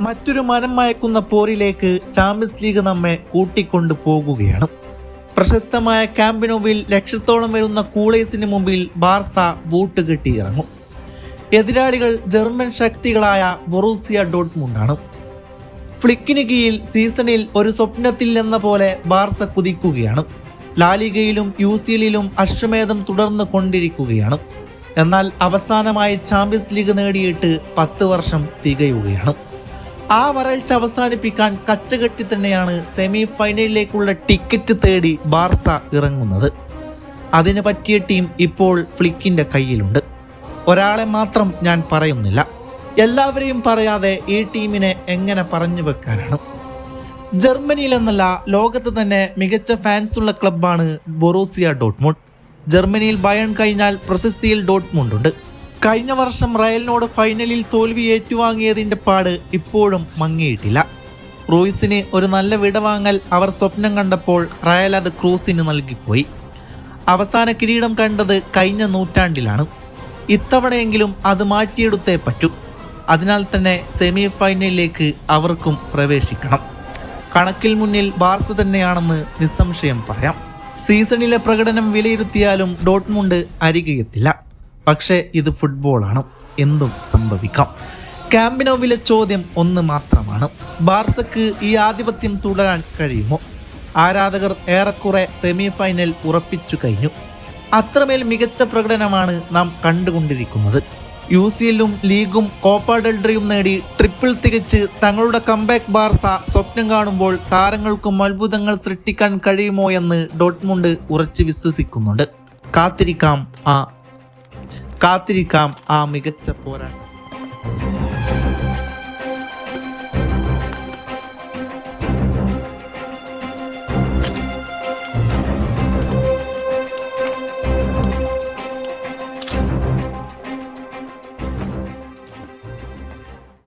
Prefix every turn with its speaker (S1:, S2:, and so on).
S1: മറ്റൊരു മനം മയക്കുന്ന പോരിലേക്ക് champions league നമ്മെ കൂട്ടിക്കൊണ്ടു പോകുകയാണ്. പ്രശസ്തമായ ക്യാമ്പിനോവിൽ ലക്ഷത്തോളം വരുന്ന കൂളേസിന് മുമ്പിൽ ബാർസ ബൂട്ട് കെട്ടിയിറങ്ങും എതിരാളികൾ ജർമ്മൻ ശക്തികളായ ബൊറൂസിയ ഡോട്ട്മുണ്ടാണ്. ഫ്ലിക്കിന് കീഴിൽ സീസണിൽ ഒരു സ്വപ്നത്തിൽ എന്ന പോലെ ബാർസ കുതിക്കുകയാണ്. ലാലിഗയിലും യു സി എല്ലിലും അശ്വമേധം തുടർന്ന് കൊണ്ടിരിക്കുകയാണ്. എന്നാൽ അവസാനമായി ചാമ്പ്യൻസ് ലീഗ് നേടിയിട്ട് പത്ത് വർഷം തികയുകയാണ്. ആ വരൾച്ച അവസാനിപ്പിക്കാൻ കച്ചകെട്ടി തന്നെയാണ് സെമി ഫൈനലിലേക്കുള്ള ടിക്കറ്റ് തേടി ബാർസ ഇറങ്ങുന്നത്. അതിന് പറ്റിയ ടീം ഇപ്പോൾ ഫ്ലിക്കിന്റെ കയ്യിലുണ്ട്. ഒരാളെ മാത്രം ഞാൻ പറയുന്നില്ല. എല്ലാവരെയും പറയാതെ ഈ ടീമിനെ എങ്ങനെ പറഞ്ഞു വെക്കാനാണ്. ജർമ്മനിയിൽ എന്നല്ല ലോകത്ത് തന്നെ മികച്ച ഫാൻസ് ഉള്ള ക്ലബ്ബാണ് ബൊറൂസിയ ഡോട്ട്മുണ്ട്. ജർമ്മനിയിൽ ബയൺ കഴിഞ്ഞാൽ പ്രശസ്തിയിൽ ഡോട്ട്മുണ്ട്. ഉണ്ട് കഴിഞ്ഞ വർഷം റയലിനോട് ഫൈനലിൽ തോൽവി ഏറ്റുവാങ്ങിയതിന്റെ പാട് ഇപ്പോഴും മങ്ങിയിട്ടില്ല. ക്രൂയിസിന് ഒരു നല്ല വിടവാങ്ങൽ അവർ സ്വപ്നം കണ്ടപ്പോൾ റയൽ അത് ക്രൂസിന് നൽകിപ്പോയി. അവസാന കിരീടം കണ്ടത് കഴിഞ്ഞ നൂറ്റാണ്ടിലാണ്. ഇത്തവണയെങ്കിലും അത് മാറ്റിയെടുത്തേ പറ്റൂ. അതിനാൽ തന്നെ സെമി ഫൈനലിലേക്ക് അവർക്കും പ്രവേശിക്കണം. കണക്കിൽ മുന്നിൽ ബാർസ തന്നെയാണെന്ന് നിസ്സംശയം പറയാം. സീസണിലെ പ്രകടനം വിലയിരുത്തിയാലും ഡോട്ട്മുണ്ട് അരികെയെത്തില്ല. പക്ഷേ ഇത് ഫുട്ബോളാണ്. എന്തും സംഭവിക്കാം. ക്യാമ്പിനോവിലെ ചോദ്യം ഒന്ന് മാത്രമാണ്. ബാർസക്ക് ഈ ആധിപത്യം തുടരാൻ കഴിയുമോ? ആരാധകർ ഏറെക്കുറെ സെമി ഫൈനൽ ഉറപ്പിച്ചു കഴിഞ്ഞു. അത്രമേൽ മികച്ച പ്രകടനമാണ് നാം കണ്ടുകൊണ്ടിരിക്കുന്നത്. യു സി എല്ലും ലീഗും കോപ്പ ഡെൽഡ്രയും നേടി ട്രിപ്പിൾ തികച്ച് തങ്ങളുടെ കംബാക്ക് ബാർസ സ്വപ്നം കാണുമ്പോൾ താരങ്ങൾക്കും അത്ഭുതങ്ങൾ സൃഷ്ടിക്കാൻ കഴിയുമോ എന്ന് ഡോട്ട്മുണ്ട് ഉറച്ചു വിശ്വസിക്കുന്നുണ്ട്. കാത്തിരിക്കാം ആ കാത്തിരിക്കാം ആ മികച്ച പോരാട്ടം.